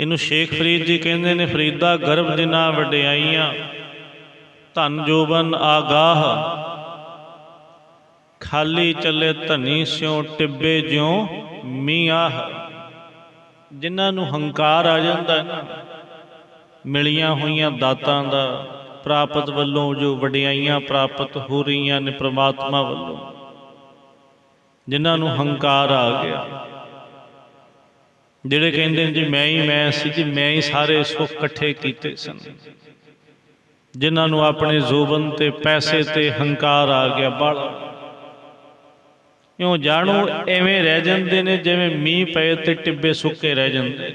ਇਹਨੂੰ ਸ਼ੇਖ ਫਰੀਦ ਜੀ ਕਹਿੰਦੇ ਨੇ, ਫਰੀਦਾ ਗਰਭ ਜਿਨਾ ਵਡਿਆਈਆਂ, ਧਨ ਜੋਬਨ ਆਗਾਹ ਖਾਲੀ ਚੱਲੇ ਧਨੀ ਸਿਉ, ਟਿੱਬੇ ਜਿਉ ਮੀਆਹ ਜਿਨ੍ਹਾਂ ਨੂੰ ਹੰਕਾਰ ਆ ਜਾਂਦਾ ਹੈ ਨਾ, ਮਿਲੀਆਂ ਹੋਈਆਂ ਦਾਤਾਂ ਦਾ ਪ੍ਰਾਪਤ ਵੱਲੋਂ, ਜੋ ਵਡਿਆਈਆਂ ਪ੍ਰਾਪਤ ਹੋ ਰਹੀਆਂ ਨੇ ਪ੍ਰਮਾਤਮਾ ਵੱਲੋਂ, ਜਿਨ੍ਹਾਂ ਨੂੰ ਹੰਕਾਰ ਆ ਗਿਆ। ਜਿਹੜੇ ਕਹਿੰਦੇ ਨੇ ਜੀ, ਮੈਂ ਹੀ ਮੈਂ ਸੀ ਜੀ, ਮੈਂ ਹੀ ਸਾਰੇ ਸੁੱਖ ਇਕੱਠੇ ਕੀਤੇ ਸਨ। ਜਿਨ੍ਹਾਂ ਨੂੰ ਆਪਣੇ ਜ਼ੋਬਨ ਤੇ ਪੈਸੇ ਤੇ ਹੰਕਾਰ ਆ ਗਿਆ ਬਾਲਾ ਇਉਂ ਜਾਣੋ, ਐਵੇਂ ਰਹਿ ਜਾਂਦੇ ਨੇ, ਜਿਵੇਂ ਮੀਂਹ ਪਏ ਤੇ ਟਿੱਬੇ ਸੁੱਕੇ ਰਹਿ ਜਾਂਦੇ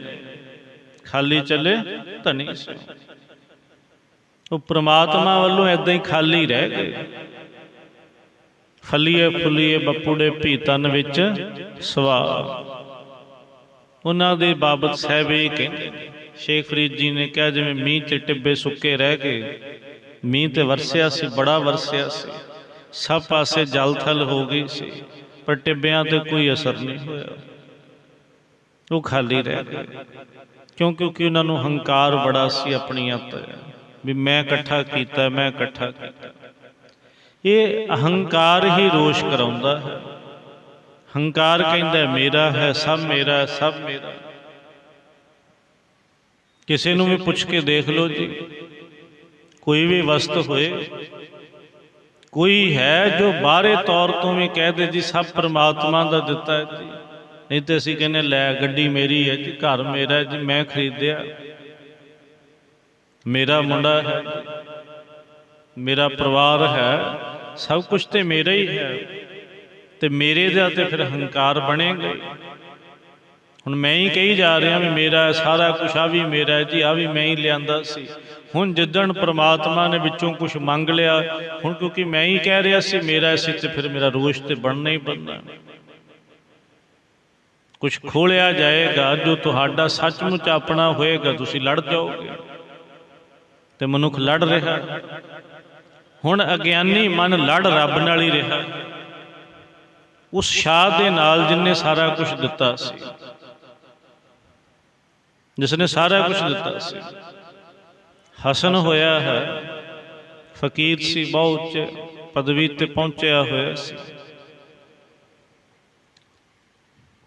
ਖਾਲੀ ਚੱਲੇ ਧਨੀ ਉਹ ਪ੍ਰਮਾਤਮਾ ਵੱਲੋਂ ਐਦਾਂ ਹੀ ਖਾਲੀ ਰਹਿ ਗਏ। ਫਲੀਏ ਫੁੱਲੀਏ ਬੱਪੂੜੇ ਭੀ ਤਨ ਵਿੱਚ ਸਵਾ ਉਹਨਾਂ ਦੇ ਬਾਬਤ ਸਾਹਿਬ ਇਹ ਕਹਿੰਦੇ ਸ਼ੇਖ ਫਰੀਦ ਜੀ ਨੇ ਕਿਹਾ, ਜਿਵੇਂ ਮੀਂਹ ਤੇ ਟਿੱਬੇ ਸੁੱਕੇ ਰਹਿ ਗਏ, ਮੀਂਹ ਤੇ ਵਰਸਿਆ ਸੀ, ਬੜਾ ਵਰਸਿਆ ਸੀ। ਸਭ ਪਾਸੇ ਜਲ ਥਲ ਹੋ ਗਈ ਸੀ। ਪਰ ਟਿੱਬਿਆਂ ਤੇ ਕੋਈ ਅਸਰ ਨਹੀਂ ਹੋਇਆ। ਉਹ ਖਾਲੀ ਰਹਿ ਗਏ। ਕਿਉਂ? ਕਿਉਂਕਿ ਉਹਨਾਂ ਨੂੰ ਹੰਕਾਰ ਬੜਾ ਸੀ ਆਪਣੀਆਂ ਤੇ ਵੀ ਮੈਂ ਇਕੱਠਾ ਕੀਤਾ ਮੈਂ ਇਕੱਠਾ ਕੀਤਾ। ਇਹ ਅਹੰਕਾਰ ਹੀ ਰੋਸ਼ ਕਰਾਉਂਦਾ ਹੈ। ਹੰਕਾਰ ਕਹਿੰਦਾ ਮੇਰਾ ਹੈ ਸਭ ਮੇਰਾ ਹੈ, ਸਭ ਮੇਰਾ ਕਿਸੇ ਨੂੰ ਵੀ ਪੁੱਛ ਕੇ ਦੇਖ ਲਓ ਜੀ। ਕੋਈ ਵੀ ਵਸਤ ਹੋਏ ਕੋਈ ਹੈ ਜੋ ਬਾਹਰੇ ਤੌਰ ਤੋਂ ਵੀ ਕਹਿ ਦੇ ਜੀ, ਸਭ ਪ੍ਰਮਾਤਮਾ ਦਾ ਦਿੱਤਾ ਹੈ ਜੀ। ਨਹੀਂ ਤੇ ਅਸੀਂ ਕਹਿੰਦੇ, ਲੈ ਗੱਡੀ ਮੇਰੀ ਹੈ ਜੀ, ਘਰ ਮੇਰਾ ਜੀ, ਮੈਂ ਖਰੀਦਿਆ। ਮੇਰਾ ਮੁੰਡਾ ਹੈ ਮੇਰਾ ਪਰਿਵਾਰ ਹੈ, ਸਭ ਕੁਝ ਤੇ ਮੇਰਾ ਹੀ ਹੈ। ਤੇ ਮੇਰੇ ਦਾ ਤੇ ਫਿਰ ਹੰਕਾਰ ਬਣੇਗਾ ਹੁਣ ਮੈਂ ਹੀ ਕਹੀ ਜਾ ਰਿਹਾ ਵੀ ਮੇਰਾ ਸਾਰਾ ਕੁਝ ਆ ਵੀ ਮੇਰਾ ਜੀ, ਆ ਵੀ ਮੈਂ ਹੀ ਲਿਆਂਦਾ ਸੀ। ਹੁਣ ਜਿੱਦਣ ਪ੍ਰਮਾਤਮਾ ਨੇ ਵਿੱਚੋਂ ਕੁਝ ਮੰਗ ਲਿਆ, ਹੁਣ ਕਿਉਂਕਿ ਮੈਂ ਹੀ ਕਹਿ ਰਿਹਾ ਸੀ, ਮੇਰਾ ਸੀ ਤੇ ਫਿਰ ਮੇਰਾ ਰੋਸ਼ ਤੇ ਬਣਨਾ ਹੀ ਬਣਨਾ ਕੁਝ ਖੋਲਿਆ ਜਾਏਗਾ, ਜੋ ਤੁਹਾਡਾ ਸੱਚਮੁੱਚ ਆਪਣਾ ਹੋਏਗਾ, ਤੁਸੀਂ ਲੜ ਜਾਓਗੇ। ਤੇ ਮਨੁੱਖ ਲੜ ਰਿਹਾ। ਹੁਣ ਅਗਿਆਨੀ ਮਨ ਲੜ ਰੱਬ ਨਾਲ ਹੀ ਰਿਹਾ। ਉਸ ਸ਼ਾਹ ਦੇ ਨਾਲ ਜਿਨੇ ਸਾਰਾ ਕੁਝ ਦਿੱਤਾ ਸੀ। ਜਿਸਨੇ ਸਾਰਾ ਕੁਝ ਦਿੱਤਾ ਸੀ। ਹਸਨ ਹੋਇਆ ਹੈ। ਫਕੀਰ ਸੀ, ਬਹੁਤ ਉੱਚ ਪਦਵੀ ਤੇ ਪਹੁੰਚਿਆ ਹੋਇਆ ਸੀ।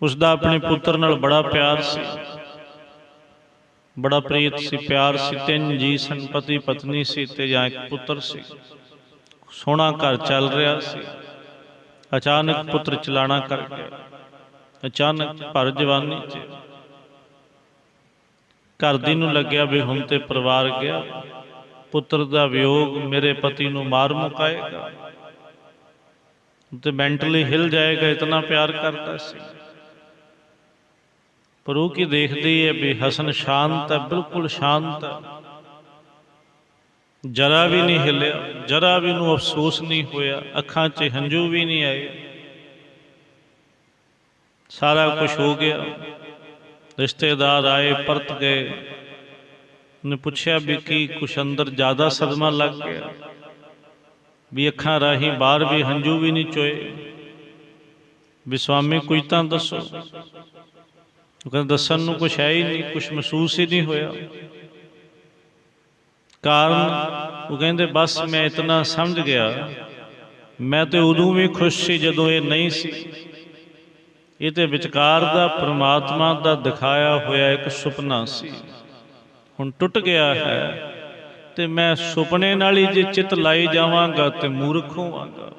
ਉਸ ਦਾ ਆਪਣੇ ਪੁੱਤਰ ਨਾਲ ਬੜਾ ਪਿਆਰ ਸੀ। ਬੜਾ ਪ੍ਰੀਤ ਸੀ, ਪਿਆਰ ਸੀ, ਤਿੰਨ ਜੀ ਸਨ, ਪਤੀ ਪਤਨੀ ਸੀ ਤੇ ਜਾਂ ਇੱਕ ਪੁੱਤਰ ਸੀ। ਸੋਹਣਾ ਘਰ ਚੱਲ ਰਿਹਾ ਸੀ। ਅਚਾਨਕ ਪੁੱਤਰ ਚਲਾਣਾ ਕਰ ਗਿਆ। ਅਚਾਨਕ ਭਰ ਜਵਾਨੀ ਚ ਘਰ ਦੀ ਨੂੰ ਲੱਗਿਆ ਵੀ ਹੁਣ ਤੇ ਪਰਿਵਾਰ ਗਿਆ। ਪੁੱਤਰ ਦਾ ਵਿਯੋਗ ਮੇਰੇ ਪਤੀ ਨੂੰ ਮਾਰ ਮੁਕਾਏਗਾ। ਤੇ ਮੈਂਟਲੀ ਹਿਲ ਜਾਏਗਾ, ਇਤਨਾ ਪਿਆਰ ਕਰਦਾ ਸੀ। ਪਰ ਉਹ ਕੀ ਦੇਖਦੀ ਹੈ ਵੀ ਹਸਨ ਸ਼ਾਂਤ ਹੈ, ਬਿਲਕੁਲ ਸ਼ਾਂਤ ਹੈ। ਜਰਾ ਵੀ ਨਹੀਂ ਹਿਲਿਆ, ਜਰਾ ਵੀ ਨੂੰ ਅਫਸੋਸ ਨਹੀਂ ਹੋਇਆ, ਅੱਖਾਂ 'ਚ ਹੰਝੂ ਵੀ ਨਹੀਂ ਆਏ। ਸਾਰਾ ਕੁਝ ਹੋ ਗਿਆ। ਰਿਸ਼ਤੇਦਾਰ ਆਏ, ਪਰਤ ਗਏ। ਉਹਨੇ ਪੁੱਛਿਆ ਵੀ ਕੀ, ਕੁਛ ਅੰਦਰ ਜ਼ਿਆਦਾ ਸਦਮਾ ਲੱਗ ਗਿਆ। ਵੀ ਅੱਖਾਂ ਰਾਹੀਂ ਬਾਹਰ ਵੀ ਹੰਝੂ ਵੀ ਨਹੀਂ ਚੋਏ। ਵੀ ਸਵਾਮੀ ਕੁਝ ਤਾਂ ਦੱਸੋ। ਉਹ ਕਹਿੰਦਾ, ਦੱਸਣ ਨੂੰ ਕੁਛ ਹੈ ਹੀ ਨਹੀਂ, ਕੁਛ ਮਹਿਸੂਸ ਹੀ ਨਹੀਂ ਹੋਇਆ। ਕਾਰਨ, ਉਹ ਕਹਿੰਦੇ, ਬਸ ਮੈਂ ਇਤਨਾ ਸਮਝ ਗਿਆ। ਮੈਂ ਤੇ ਉਦੋਂ ਵੀ ਖੁਸ਼ ਸੀ ਜਦੋਂ ਇਹ ਨਹੀਂ ਸੀ। ਇਹਦੇ ਵਿਚਕਾਰ ਦਾ ਪ੍ਰਮਾਤਮਾ ਦਾ ਦਿਖਾਇਆ ਹੋਇਆ ਇੱਕ ਸੁਪਨਾ ਸੀ। ਹੁਣ ਟੁੱਟ ਗਿਆ ਹੈ ਤੇ ਮੈਂ ਸੁਪਨੇ ਨਾਲ ਹੀ ਜੇ ਚਿੱਤ ਲਾਈ ਜਾਵਾਂਗਾ ਤੇ ਮੂਰਖ ਹੋਵਾਂਗਾ।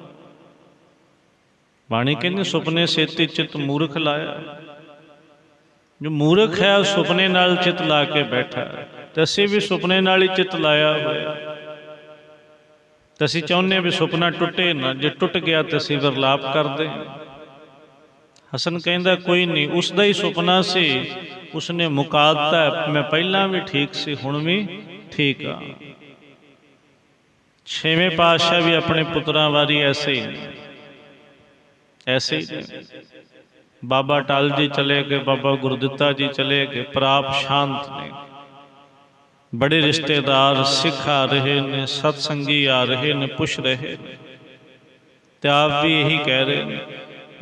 ਬਾਣੀ ਕਹਿੰਦੇ, ਸੁਪਨੇ ਸੇਤੀ ਚਿੱਤ ਮੂਰਖ ਲਾਇਆ। ਜੋ ਮੂਰਖ ਹੈ ਉਹ ਸੁਪਨੇ ਨਾਲ ਚਿੱਤ ਲਾ ਕੇ ਬੈਠਾ ਹੈ। ਤੇ ਅਸੀਂ ਵੀ ਸੁਪਨੇ ਨਾਲ ਹੀ ਚਿੱਤ ਲਾਇਆ ਹੋਇਆ ਤੇ ਅਸੀਂ ਚਾਹੁੰਦੇ ਹਾਂ ਵੀ ਸੁਪਨਾ ਟੁੱਟੇ ਨਾ, ਜੇ ਟੁੱਟ ਗਿਆ ਤੇ ਅਸੀਂ ਵਿਰਲਾਪ ਕਰਦੇ ਹਾਂ। ਹਸਨ ਕਹਿੰਦਾ, ਕੋਈ ਨਹੀਂ ਉਸ ਦਾ ਹੀ ਸੁਪਨਾ ਸੀ। ਉਸਨੇ ਮੁਕਾਦਤਾ, ਮੈਂ ਪਹਿਲਾਂ ਵੀ ਠੀਕ ਸੀ, ਹੁਣ ਵੀ ਠੀਕ ਆ। ਛੇਵੇਂ ਪਾਤਸ਼ਾਹ ਵੀ ਆਪਣੇ ਪੁੱਤਰਾਂ ਵਾਰੀ ਐਸੇ ਐਸੇ ਬਾਬਾ ਟਲ ਜੀ ਚਲੇ ਗਏ, ਬਾਬਾ ਗੁਰਦਿੱਤਾ ਜੀ ਚਲੇ ਗਏ ਪ੍ਰਾਪ ਸ਼ਾਂਤ ਨੇ। ਬੜੇ ਰਿਸ਼ਤੇਦਾਰ ਸਿੱਖ ਆ ਰਹੇ ਨੇ, ਸਤਸੰਗੀ ਆ ਰਹੇ ਨੇ, ਪੁੱਛ ਰਹੇ ਨੇ। ਤੇ ਆਪ ਵੀ ਇਹੀ ਕਹਿ ਰਹੇ ਨੇ।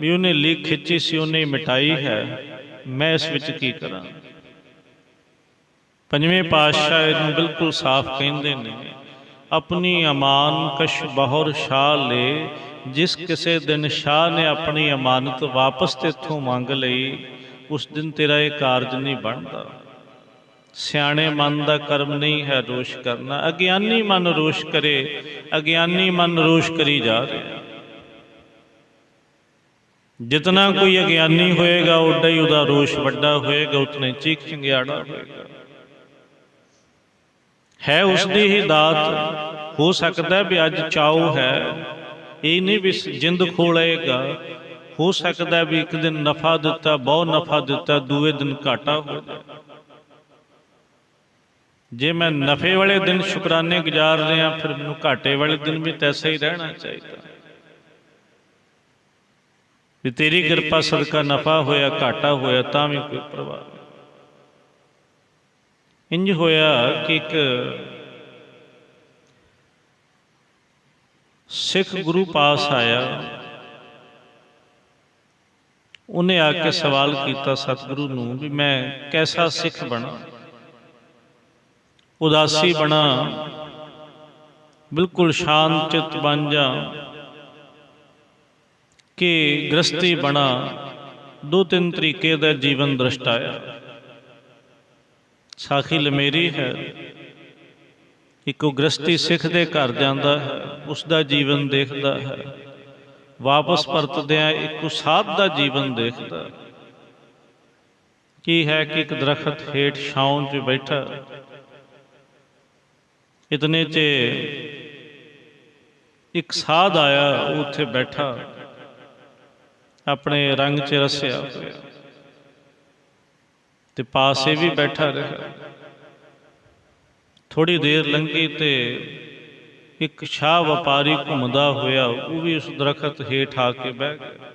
ਵੀ ਉਹਨੇ ਲਿਖ ਖਿੱਚੀ ਸੀ, ਉਹਨੇ ਮਿਟਾਈ ਹੈ। ਮੈਂ ਇਸ ਵਿੱਚ ਕੀ ਕਰਾਂ? ਪੰਜਵੇਂ ਪਾਤਸ਼ਾਹ ਇਹਨੂੰ ਬਿਲਕੁਲ ਸਾਫ਼ ਕਹਿੰਦੇ ਨੇ, ਆਪਣੀ ਅਮਾਨ ਕਸ਼ ਬਹੁਰ ਸ਼ਾਹ ਲੈ, ਜਿਸ ਕਿਸੇ ਦਿਨ ਸ਼ਾਹ ਨੇ ਆਪਣੀ ਅਮਾਨਤ ਵਾਪਸ ਤੇਥੋਂ ਮੰਗ ਲਈ, ਉਸ ਦਿਨ ਤੇਰਾ ਇਹ ਕਾਰਜ ਨਹੀਂ ਬਣਦਾ। ਸਿਆਣੇ ਮਨ ਦਾ ਕਰਮ ਨਹੀਂ ਹੈ ਰੋਸ਼ ਕਰਨਾ, ਅਗਿਆਨੀ ਮਨ ਰੋਸ਼ ਕਰੇ, ਅਗਿਆਨੀ ਮਨ ਰੋਸ਼ ਕਰੀ ਜਾ ਰਿਹਾ। ਜਿਤਨਾ ਕੋਈ ਅਗਿਆਨੀ ਹੋਏਗਾ ਓਡਾ ਹੀ ਉਹਦਾ ਰੋਸ਼ ਵੱਡਾ ਹੋਏਗਾ ਉਤਨੇ ਚੀਖ ਚਿੰਗਿਆੜਾ ਹੋਏਗਾ। ਹੈ ਉਸ ਦੀ ਹੀ ਦਾਤ। ਹੋ ਸਕਦਾ ਵੀ ਅੱਜ ਚਾਉ ਹੈ। ਇਹ ਨਹੀਂ ਵੀ ਜਿੰਦ ਖੋਲੇਗਾ। ਹੋ ਸਕਦਾ ਵੀ ਇੱਕ ਦਿਨ ਨਫਾ ਦਿੱਤਾ ਬਹੁਤ ਨਫਾ ਦਿੱਤਾ ਦੂਏ ਦਿਨ ਘਾਟਾ ਹੋ ਜਾਏ ਜੇ ਮੈਂ ਨਫੇ ਵਾਲੇ ਦਿਨ ਸ਼ੁਕਰਾਨੇ ਗੁਜ਼ਾਰ ਰਿਹਾ ਫਿਰ ਮੈਨੂੰ ਘਾਟੇ ਵਾਲੇ ਦਿਨ ਵੀ ਤੈਸਾ ਹੀ ਰਹਿਣਾ ਚਾਹੀਦਾ। ਵੀ ਤੇਰੀ ਕਿਰਪਾ ਸਦਕਾ ਨਫਾ ਹੋਇਆ ਘਾਟਾ ਹੋਇਆ ਤਾਂ ਵੀ ਕੋਈ ਪਰਵਾਹ ਨਹੀਂ। ਇੰਜ ਹੋਇਆ ਕਿ ਇੱਕ ਸਿੱਖ ਗੁਰੂ ਪਾਸ ਆਇਆ। ਉਹਨੇ ਆ ਕੇ ਸਵਾਲ ਕੀਤਾ ਸਤਿਗੁਰੂ ਨੂੰ ਵੀ ਮੈਂ ਕੈਸਾ ਸਿੱਖ ਬਣਾ? ਉਦਾਸੀ ਬਣਾ। ਬਿਲਕੁਲ ਸ਼ਾਂਤ ਚਿਤ ਬਣ ਜਾ। ਕਿ ਗ੍ਰਸਤੀ ਬਣਾ, ਦੋ ਤਿੰਨ ਤਰੀਕੇ ਦਾ ਜੀਵਨ ਦ੍ਰਿਸ਼ਟਾਇਆ। ਸਾਖੀ ਲਮੇਰੀ ਹੈ, ਇੱਕੋ ਗ੍ਰਸਤੀ ਸਿੱਖ ਦੇ ਘਰ ਜਾਂਦਾ ਹੈ ਉਸ ਦਾ ਜੀਵਨ ਦੇਖਦਾ ਹੈ। ਵਾਪਸ ਪਰਤਦਿਆਂ ਇੱਕੋ ਸਾਧ ਦਾ ਜੀਵਨ ਦੇਖਦਾ। ਕੀ ਹੈ ਕਿ ਇੱਕ ਦਰਖਤ ਹੇਠ ਛਾਉਂ 'ਚ ਬੈਠਾ? ਇਤਨੇ 'ਚ ਇੱਕ ਸਾਧ ਆਇਆ, ਉਹ ਉੱਥੇ ਬੈਠਾ। ਆਪਣੇ ਰੰਗ 'ਚ ਰਸਿਆ ਹੋਇਆ। ਤੇ ਪਾਸੇ ਵੀ ਬੈਠਾ ਰਿਹਾ। ਥੋੜੀ ਦੇਰ ਲੰਘੀ ਤੇ ਇੱਕ ਸ਼ਾਹ ਵਪਾਰੀ ਘੁੰਮਦਾ ਹੋਇਆ, ਉਹ ਵੀ ਉਸ ਦਰਖਤ ਹੇਠ ਆ ਕੇ ਬਹਿ ਗਿਆ।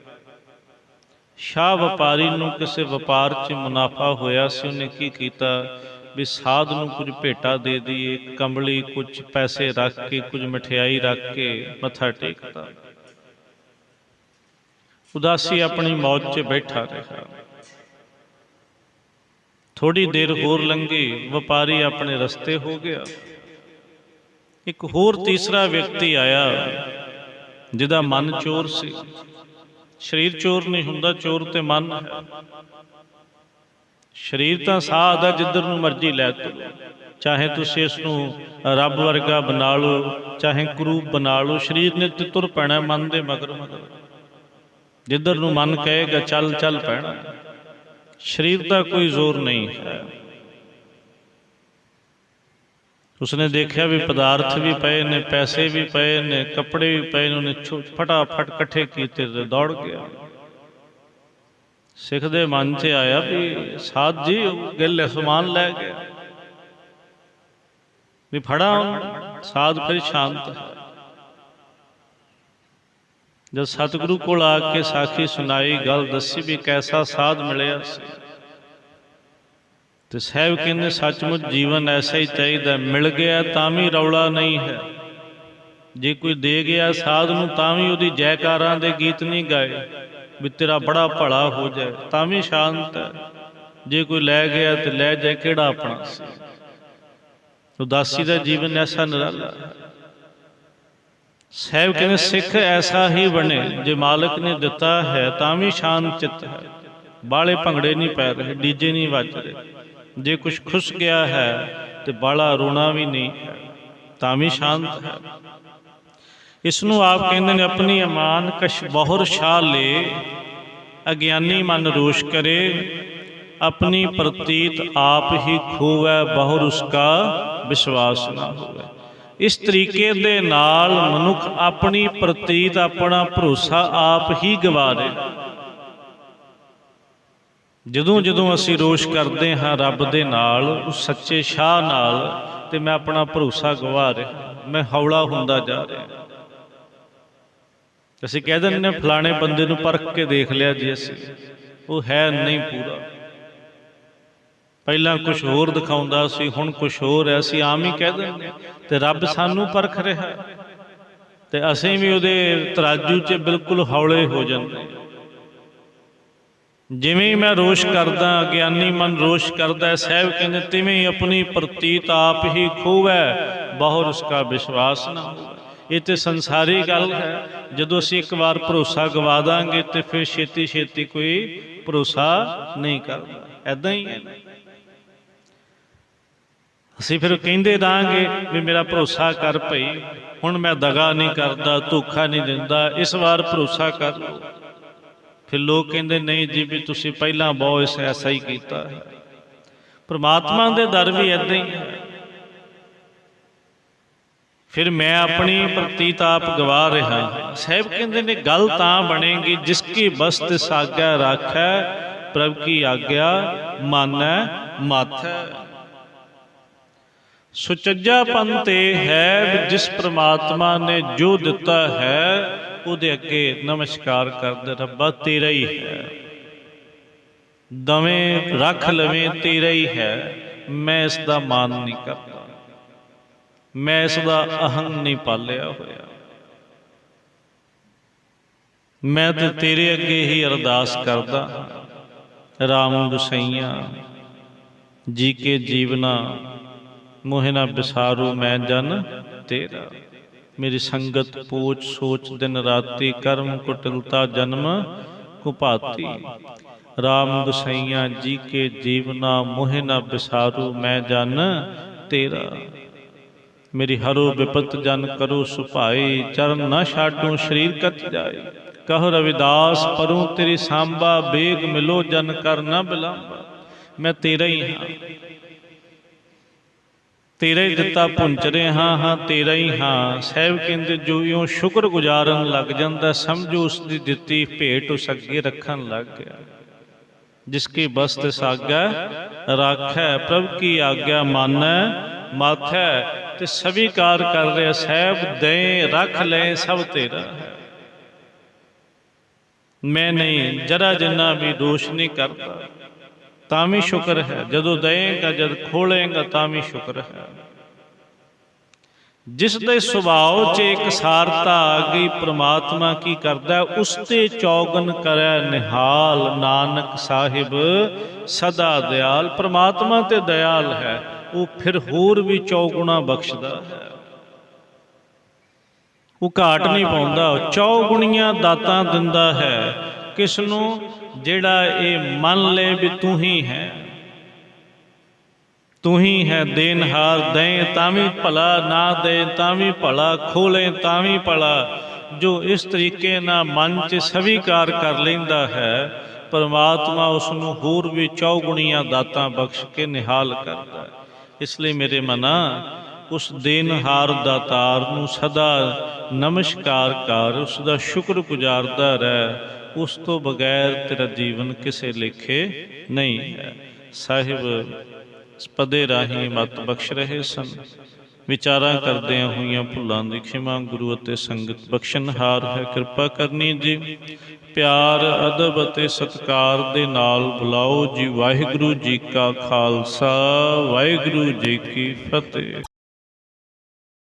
ਸ਼ਾਹ ਵਪਾਰੀ ਨੂੰ ਕਿਸੇ ਵਪਾਰ 'ਚ ਮੁਨਾਫਾ ਹੋਇਆ ਸੀ, ਉਹਨੇ ਕੀ ਕੀਤਾ? ਵੀ ਸਾਧ ਨੂੰ ਕੁਝ ਭੇਟਾ ਦੇ ਦਈਏ, ਕੰਬਲੀ ਕੁਝ ਪੈਸੇ ਰੱਖ ਕੇ, ਕੁਝ ਮਠਿਆਈ ਰੱਖ ਕੇ ਮੱਥਾ ਟੇਕਦਾ। ਉਦਾਸੀ ਆਪਣੀ ਮੌਜ 'ਚ ਬੈਠਾ ਰਿਹਾ। ਥੋੜੀ ਦੇਰ ਹੋਰ ਲੰਘੀ, ਵਪਾਰੀ ਆਪਣੇ ਰਸਤੇ ਹੋ ਗਿਆ। ਇੱਕ ਹੋਰ ਤੀਸਰਾ ਵਿਅਕਤੀ ਆਇਆ, ਜਿਹਦਾ ਮਨ ਚੋਰ ਸੀ। ਸਰੀਰ ਚੋਰ ਨਹੀਂ ਹੁੰਦਾ, ਚੋਰ ਤੇ ਮਨ ਸਰੀਰ ਤਾਂ ਸਾਧ ਹੈ, ਜਿੱਧਰ ਨੂੰ ਮਰਜ਼ੀ ਲੈ ਤੁਰੋ ਚਾਹੇ ਤੁਸੀਂ ਇਸ ਨੂੰ ਰੱਬ ਵਰਗਾ ਬਣਾ ਲਓ, ਚਾਹੇ ਕਰੂਪ ਬਣਾ ਲਓ, ਸਰੀਰ ਨੇ ਤੇ ਤੁਰ ਪੈਣਾ, ਮਨ ਦੇ ਮਗਰ ਮਗਰ। ਜਿੱਧਰ ਨੂੰ ਮਨ ਕਹੇਗਾ, ਚੱਲ ਚੱਲ ਪੈਣਾ। ਸਰੀਰ ਦਾ ਕੋਈ ਜ਼ੋਰ ਨਹੀਂ ਹੈ। ਉਸਨੇ ਦੇਖਿਆ ਵੀ ਪਦਾਰਥ ਵੀ ਪਏ ਨੇ, ਪੈਸੇ ਵੀ ਪਏ ਨੇ, ਕੱਪੜੇ ਵੀ ਪਏ ਨੇ, ਉਹਨੇ ਫਟਾਫਟ ਇਕੱਠੇ ਕੀਤੇ ਤੇ ਦੌੜ ਗਿਆ। ਸਿੱਖ ਦੇ ਮਨ 'ਚ ਆਇਆ ਵੀ ਸਾਧ ਜੀ ਗਿੱਲ ਸਮਾਨ ਲੈ ਗਿਆ। ਵੀ ਫੜਾ ਸਾਧ ਫਿਰ ਸ਼ਾਂਤ ਹੈ। ਜਦ ਸਤਿਗੁਰੂ ਕੋਲ ਆ ਕੇ ਸਾਖੀ ਸੁਣਾਈ, ਗੱਲ ਦੱਸੀ ਵੀ ਕੈਸਾ ਸਾਧ ਮਿਲਿਆ ਸੀ। ਤੇ ਸਾਹਿਬ ਕਹਿੰਦੇ, ਸੱਚਮੁੱਚ ਜੀਵਨ ਐਸਾ ਹੀ ਚਾਹੀਦਾ, ਮਿਲ ਗਿਆ ਤਾਂ ਵੀ ਰੌਲਾ ਨਹੀਂ ਹੈ। ਜੇ ਕੋਈ ਦੇ ਗਿਆ ਸਾਧ ਨੂੰ ਤਾਂ ਵੀ ਉਹਦੀ ਜੈਕਾਰਾਂ ਦੇ ਗੀਤ ਨਹੀਂ ਗਾਏ, ਵੀ ਤੇਰਾ ਬੜਾ ਭਲਾ ਹੋ ਜਾਏ, ਤਾਂ ਵੀ ਸ਼ਾਂਤ ਹੈ। ਜੇ ਕੋਈ ਲੈ ਗਿਆ ਤੇ ਲੈ ਜਾਏ ਕਿਹੜਾ ਆਪਣਾ ਸੀ? ਉਦਾਸੀ ਦਾ ਜੀਵਨ ਐਸਾ ਨਿਰਾਲਾ ਹੈ। ਸਾਹਿਬ ਕਹਿੰਦੇ ਸਿੱਖ ਐਸਾ ਹੀ ਬਣੇ ਜੇ ਮਾਲਕ ਨੇ ਦਿੱਤਾ ਹੈ ਤਾਂ ਵੀ ਸ਼ਾਂਤ ਚਿੱਤ ਹੈ। ਬਾਲੇ ਭੰਗੜੇ ਨਹੀਂ ਪੈ ਰਹੇ ਡੀਜੇ ਨਹੀਂ ਵੱਜ ਰਹੇ। ਜੇ ਕੁਝ ਖੁੱਸ ਗਿਆ ਹੈ ਤੇ ਬਾਲਾ ਰੋਣਾ ਵੀ ਨਹੀਂ ਹੈ ਤਾਂ ਵੀ ਸ਼ਾਂਤ ਹੈ। ਇਸ ਨੂੰ ਆਪ ਕਹਿੰਦੇ ਨੇ ਆਪਣੀ ਅਮਾਨ ਕਸ਼ ਬਹੁਰ ਸ਼ਾ ਲੇ ਅਗਿਆਨੀ ਮਨ ਰੋਸ਼ ਕਰੇ। ਆਪਣੀ ਪ੍ਰਤੀਤ ਆਪ ਹੀ ਖੋਵੈ ਬਹੁਰ ਉਸਕਾ ਵਿਸ਼ਵਾਸ ਨਾ ਹੋਵੇ। ਇਸ ਤਰੀਕੇ ਦੇ ਨਾਲ ਮਨੁੱਖ ਆਪਣੀ ਪ੍ਰਤੀਤ, ਆਪਣਾ ਭਰੋਸਾ ਆਪ ਹੀ ਗਵਾ ਰਿਹਾ ਜਦੋਂ ਜਦੋਂ ਅਸੀਂ ਰੋਸ਼ ਕਰਦੇ ਹਾਂ ਰੱਬ ਦੇ ਨਾਲ, ਉਸ ਸੱਚੇ ਸ਼ਾਹ ਨਾਲ, ਤੇ ਮੈਂ ਆਪਣਾ ਭਰੋਸਾ ਗਵਾ ਰਿਹਾ, ਮੈਂ ਹੌਲਾ ਹੁੰਦਾ ਜਾ ਰਿਹਾ। ਅਸੀਂ ਕਹਿ ਦਿੰਦੇ ਨੇ ਫਲਾਣੇ ਬੰਦੇ ਨੂੰ ਪਰਖ ਕੇ ਦੇਖ ਲਿਆ ਜੀ ਅਸੀਂ, ਉਹ ਹੈ ਨਹੀਂ ਪੂਰਾ। ਪਹਿਲਾਂ ਕੁਝ ਹੋਰ ਦਿਖਾਉਂਦਾ ਸੀ ਹੁਣ ਕੁਝ ਹੋਰ ਹੈ ਅਸੀਂ ਆਮ ਹੀ ਕਹਿ ਦਿੰਦੇ ਤੇ ਰੱਬ ਸਾਨੂੰ ਪਰਖ ਰਿਹਾ ਹੈ। ਤੇ ਅਸੀਂ ਵੀ ਉਹਦੇ ਤਰਾਜੂ 'ਚ ਬਿਲਕੁਲ ਹੌਲੇ ਹੋ ਜਾਂਦੇ ਜਿਵੇਂ ਮੈਂ ਰੋਸ਼ ਕਰਦਾ ਗਿਆਨੀ ਮਨ ਰੋਸ਼ ਕਰਦਾ ਹੈ, ਸਾਹਿਬ ਕਹਿੰਦੇ ਤਿਵੇਂ ਆਪਣੀ ਪ੍ਰਤੀਤ ਆਪ ਹੀ ਖੋਵੈ ਬਹੁਰ ਉਸਕਾ ਵਿਸ਼ਵਾਸ ਨਾ ਇਹ ਤੇ ਸੰਸਾਰੀ ਗੱਲ ਹੈ। ਜਦੋਂ ਅਸੀਂ ਇੱਕ ਵਾਰ ਭਰੋਸਾ ਗਵਾ ਦਾਂਗੇ ਤੇ ਫਿਰ ਛੇਤੀ ਛੇਤੀ ਕੋਈ ਭਰੋਸਾ ਨਹੀਂ ਕਰਦਾ। ਐਦਾਂ ਹੀ ਹੈ। ਅਸੀਂ ਫਿਰ ਕਹਿੰਦੇ ਰਾਂਗੇ ਵੀ ਮੇਰਾ ਭਰੋਸਾ ਕਰ ਭਈ, ਹੁਣ ਮੈਂ ਦਗਾ ਨਹੀਂ ਕਰਦਾ, ਧੋਖਾ ਨਹੀਂ ਦਿੰਦਾ, ਇਸ ਵਾਰ ਭਰੋਸਾ ਕਰ ਲਓ। ਫਿਰ ਲੋਕ ਕਹਿੰਦੇ, ਨਹੀਂ ਜੀ ਵੀ ਤੁਸੀਂ ਪਹਿਲਾਂ ਬਹੁਤ ਐਸਾ ਹੀ ਕੀਤਾ। ਹੈ ਪ੍ਰਮਾਤਮਾ ਦੇ ਦਰ ਵੀ ਐਦਾਂ ਹੀ ਫਿਰ ਮੈਂ ਆਪਣੀ ਪ੍ਰਤੀਤਾਪ ਗਵਾ ਰਿਹਾ। ਹਾਂ। ਸਾਹਿਬ ਕਹਿੰਦੇ ਨੇ, ਗੱਲ ਤਾਂ ਬਣੇਗੀ, ਜਿਸ ਕੀ ਬਸਤ ਸਾਗਿਆ ਰਾਖੈ, ਪ੍ਰਭ ਕੀ ਆਗਿਆ, ਮਾਨੈ, ਮਾਥੈ। ਸੁਚੱਜਾ ਪੰਤੇ ਹੈ ਜਿਸ ਪ੍ਰਮਾਤਮਾ ਨੇ ਜੋ ਦਿੱਤਾ ਹੈ, ਉਹਦੇ ਅੱਗੇ ਨਮਸਕਾਰ ਕਰਦੇ ਰੱਬਾ, ਤੇਰਾ ਹੀ ਹੈ। ਦਵੇਂ ਰੱਖ ਲਵੇਂ, ਤੇਰਾ ਹੀ ਹੈ। ਮੈਂ ਇਸ ਦਾ ਮਾਨ ਨਹੀਂ ਕਰਦਾ। ਮੈਂ ਇਸ ਦਾ ਅਹੰ ਨਹੀਂ ਪਾਲਿਆ ਹੋਇਆ। ਮੈਂ ਤੇ ਤੇਰੇ ਅੱਗੇ ਹੀ ਅਰਦਾਸ ਕਰਦਾ। ਰਾਮ ਗੁਸਈਆ ਜੀ ਕੇ ਜੀਵਨਾ ਮੋਹਿ ਨਾ ਬਿਸਾਰੂ, ਮੈਂ ਜਨ ਤੇਰਾ। ਮੇਰੀ ਸੰਗਤ ਪੋਚ ਸੋਚ ਦਿਨ ਰਾਤੀ ਕਰਮ ਕੁਟਲਤਾ ਜਨਮ ਕੁਪਾਤੀ। ਰਾਮ ਗੁਸਈਆ ਜੀ ਕੇ ਜੀਵਨਾ ਮੋਹਿ ਨਾ ਬਿਸਾਰੂ, ਮੈਂ ਜਨ ਤੇਰਾ। ਮੇਰੀ ਹਰੋ ਵਿਪਤ ਜਨ ਕਰੋ ਸੁਭਾਈ, ਚਰਨ ਨਾ ਛਾਡੂ ਸਰੀਰ ਕਤ ਜਾਏ। ਕਹੋ ਰਵਿਦਾਸ, ਪਰੂ ਤੇਰੀ ਸਾਂਬਾ ਬੇਗ ਮਿਲੋ ਜਨ ਕਰ ਨਾ ਬਿਲੰਬਾ। ਮੈਂ ਤੇਰਾ ਹੀ ਹਾਂ। ਤੇਰਾ ਹੀ ਦਿੱਤਾ ਪੁੰਚਰੇ ਹਾਂ ਹਾਂ, ਤੇਰਾ ਹੀ ਹਾਂ। ਸਹਿਬ ਕਹਿੰਦੇ ਜੋ ਇਉਂ ਸ਼ੁਕਰ ਗੁਜ਼ਾਰਨ ਲੱਗ ਜਾਂਦਾ, ਸਮਝੋ ਉਸ ਦੀ ਦਿੱਤੀ ਭੇਟ ਉਸ ਅੱਗੇ ਰੱਖਣ ਲੱਗ ਗਿਆ। ਜਿਸ ਕੀ ਬਸਤ ਸਾਗੈ, ਰਾਖੈ, ਪ੍ਰਭ ਕੀ ਆਗਿਆ ਮਾਨੈ, ਮਾਥੈ, ਤੇ ਸਵੀਕਾਰ ਕਰ ਰਿਹਾ, ਸਹਿਬ ਦੇ ਰੱਖ ਲੈ ਸਭ ਤੇਰਾ ਹੈ। ਮੈਂ ਨਹੀਂ, ਜਰਾ ਜਿੰਨਾ ਵੀ ਦੋਸ਼ ਨਹੀਂ ਕਰਦਾ। ਤਾਂ ਵੀ ਸ਼ੁਕਰ ਹੈ। ਜਦੋਂ ਦੇਏਗਾ, ਜਦ ਖੋਲੇਗਾ ਤਾਂ ਵੀ ਸ਼ੁਕਰ ਹੈ। ਜਿਸ ਦੇ ਸੁਭਾਅ 'ਚ ਇੱਕ ਆ ਗਈ, ਪ੍ਰਮਾਤਮਾ ਕੀ ਕਰਦਾ ਉਸ ਤੇ ਚੌਗਨ ਕਰੈ ਨਿਹਾਲ, ਨਾਨਕ ਸਾਹਿਬ ਸਦਾ ਦਿਆਲ। ਪ੍ਰਮਾਤਮਾ ਤੇ ਦਿਆਲ ਹੈ, ਉਹ ਫਿਰ ਹੋਰ ਵੀ ਚੌਗੁਣਾ ਬਖਸ਼ਦਾ ਹੈ। ਉਹ ਘਾਟ ਨਹੀਂ ਪਾਉਂਦਾ, ਚੌਗੁਣੀਆਂ ਦਾਤਾਂ ਦਿੰਦਾ ਹੈ। ਕਿਸ ਨੂੰ ਜਿਹੜਾ ਇਹ ਮੰਨ ਲੈ ਵੀ ਤੂੰ ਹੀ ਹੈ। ਤੂੰ ਹੀ ਹੈ ਦੇਨਹਾਰ ਦੇ, ਤਾਂ ਵੀ ਭਲਾ ਨਾ ਦੇ, ਤਾਂ ਵੀ ਭਲਾ ਖੋਲੇ ਤਾਂ ਵੀ ਭਲਾ। ਜੋ ਇਸ ਤਰੀਕੇ ਨਾਲ ਮਨ 'ਚ ਸਵੀਕਾਰ ਕਰ ਲੈਂਦਾ ਹੈ, ਪਰਮਾਤਮਾ ਉਸ ਨੂੰ ਹੋਰ ਵੀ ਚੌਗੁਣੀਆਂ ਦਾਤਾਂ ਬਖਸ਼ ਕੇ ਨਿਹਾਲ ਕਰਦਾ ਹੈ। ਇਸ ਲਈ ਮੇਰੇ ਮਨਾ, ਉਸ ਦੇਨਹਾਰ ਦਾਤਾਰ ਨੂੰ ਸਦਾ ਨਮਸਕਾਰ ਕਰ ਉਸ ਦਾ ਸ਼ੁਕਰ ਗੁਜ਼ਾਰਦਾ ਰਹਿ। ਉਸ ਤੋਂ ਬਗੈਰ ਤੇਰਾ ਜੀਵਨ ਕਿਸੇ ਲੇਖੇ ਨਹੀਂ ਹੈ। ਸਾਹਿਬ, ਪਦੇ ਰਾਹੀਂ ਮਤ ਬਖਸ਼ ਰਹੇ ਸਨ। ਵਿਚਾਰਾਂ ਕਰਦਿਆਂ ਹੋਈਆਂ ਭੁੱਲਾਂ ਦੀ ਖਿਮਾ ਗੁਰੂ ਅਤੇ ਸੰਗਤ ਬਖਸ਼ਣਹਾਰ ਹੈ। ਕਿਰਪਾ ਕਰਨੀ ਜੀ। ਪਿਆਰ, ਅਦਬ ਅਤੇ ਸਤਕਾਰ ਦੇ ਨਾਲ ਬੁਲਾਓ ਜੀ। ਵਾਹਿਗੁਰੂ ਜੀ ਕਾ ਖਾਲਸਾ, ਵਾਹਿਗੁਰੂ ਜੀ ਕੀ ਫਤਿਹ।